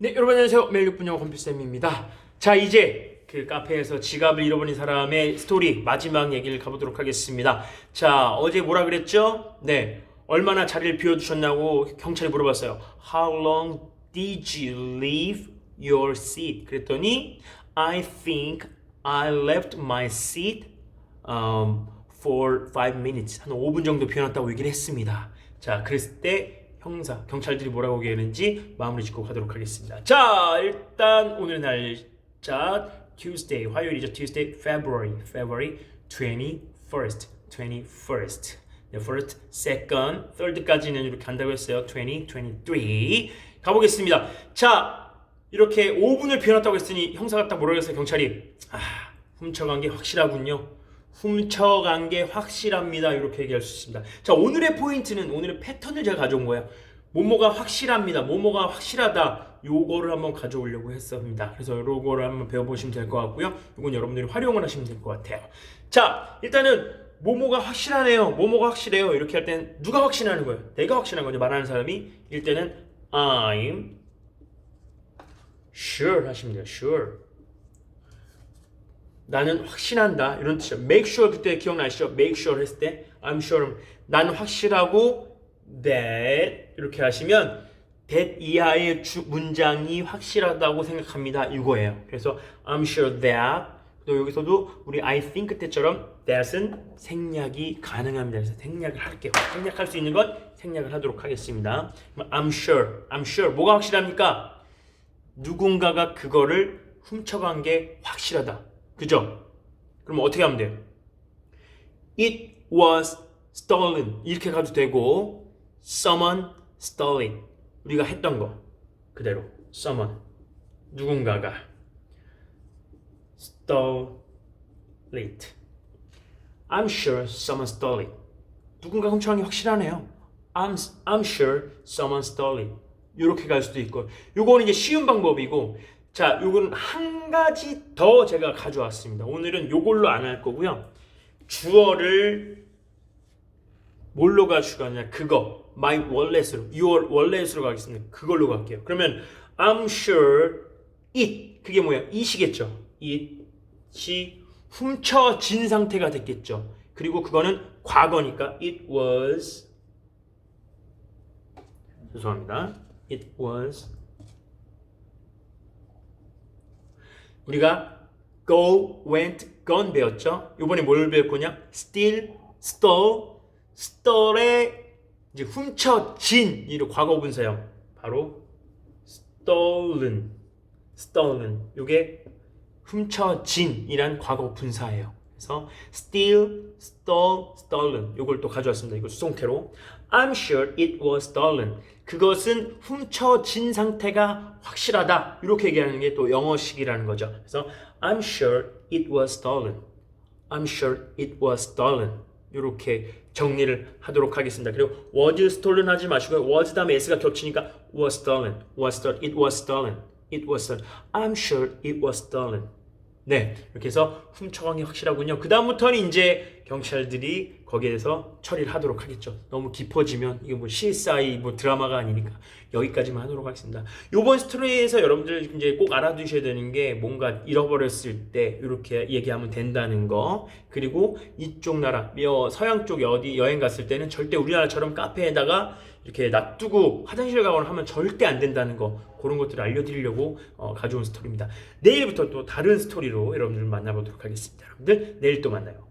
네, 여러분 안녕하세요. 매일 6분 영어 컴퓨터쌤입니다. 자, 이제 그 카페에서 지갑을 잃어버린 사람의 스토리 마지막 얘기를 가보도록 하겠습니다. 자, 어제 뭐라 그랬죠? 네, 얼마나 자리를 비워두셨냐고 경찰이 물어봤어요. How long did you leave your seat? 그랬더니 I think I left my seat um, for 5 minutes. 한 5분 정도 비워놨다고 얘기를 했습니다. 자, 그랬을 때 형사, 경찰들이 뭐라고 얘기했는지 마무리 짓고 가도록 하겠습니다. 자, 일단 오늘 날짜 Tuesday, 화요일이죠. Tuesday, February, February 21st, 21st. 네, first, second, third까지는 이렇게 간다고 했어요. 20, 23. 가보겠습니다. 자, 이렇게 5분을 비워놨다고 했으니 형사가 딱 뭐라고 했어요. 경찰이. 아, 훔쳐간 게 확실하군요. 훔쳐간 게 확실합니다. 이렇게 얘기할 수 있습니다. 자, 오늘의 포인트는 오늘의 패턴을 제가 가져온 거예요. 뭐뭐가 확실합니다. 뭐뭐가 확실하다. 요거를 한번 가져오려고 했습니다. 그래서 요거를 한번 배워보시면 될 것 같고요. 이건 여러분들이 활용을 하시면 될 것 같아요. 자, 일단은 뭐뭐가 확실하네요. 뭐뭐가 확실해요. 이렇게 할 때는 누가 확신하는 거예요? 내가 확신한 거죠. 말하는 사람이 일 때는 I'm sure 하시면 돼요. sure. 나는 확신한다 이런 뜻이죠. Make sure 그때 기억나시죠? Make sure 했을 때 I'm sure 나는 확실하고 that 이렇게 하시면 that 이하의 주, 문장이 확실하다고 생각합니다 이거예요. 그래서 I'm sure that 또 여기서도 우리 I think 때처럼 that은 생략이 가능합니다. 그래서 생략을 할게요. 생략할 수 있는 건 생략을 하도록 하겠습니다. I'm sure, I'm sure 뭐가 확실합니까? 누군가가 그거를 훔쳐간 게 확실하다. 그죠? 그럼 어떻게 하면 돼요? It was stolen 이렇게 가도 되고 someone stole it 우리가 했던 거 그대로 someone 누군가가 stole it I'm sure someone stole it 누군가 훔쳐간 게 확실하네요 I'm, I'm sure someone stole it 이렇게 갈 수도 있고 요거는 이제 쉬운 방법이고 자, 요거는 한 가지 더 제가 가져왔습니다. 오늘은 요걸로 안 할 거고요. 주어를 뭘로 가져가냐? 그거. my wallet으로, your wallet으로 가겠습니다. 그걸로 갈게요. 그러면 I'm sure it 그게 뭐야? it이겠죠. it이 훔쳐진 상태가 됐겠죠. 그리고 그거는 과거니까 it was 죄송합니다. it was 우리가 go, went, gone 배웠죠? 이번에 뭘 배울 거냐? steal, stole, stole의 이제 훔쳐진 이로 과거 분사형 바로 stolen, stolen. 이게 훔쳐진이란 과거 분사예요. 그래서 steal, stole, stolen. 이걸 또 가져왔습니다. 이거 수동태로. I'm sure it was stolen. 그것은 훔쳐진 상태가 확실하다. 이렇게 얘기하는 게 또 영어식이라는 거죠. 그래서 I'm sure it was stolen. I'm sure it was stolen. 이렇게 정리를 하도록 하겠습니다. 그리고 was stolen 하지 마시고 was 다음에 s가 겹치니까 was stolen, was stolen, it was stolen, it was stolen. I'm sure it was stolen. 네, 이렇게 해서 훔쳐간 게 확실하군요. 그 다음부터는 이제 경찰들이 거기에 대해서 처리를 하도록 하겠죠. 너무 깊어지면 이게 뭐 CSI 뭐 드라마가 아니니까 여기까지만 하도록 하겠습니다. 요번 스토리에서 여러분들 이제 꼭 알아두셔야 되는 게 뭔가 잃어버렸을 때 이렇게 얘기하면 된다는 거. 그리고 이쪽 나라, 여- 서양 쪽에 어디 여행 갔을 때는 절대 우리나라처럼 카페에다가 이렇게 놔두고 화장실 가거나 하면 절대 안 된다는 거 그런 것들을 알려드리려고 어, 가져온 스토리입니다. 내일부터 또 다른 스토리로 여러분들 만나보도록 하겠습니다. 여러분들 내일 또 만나요.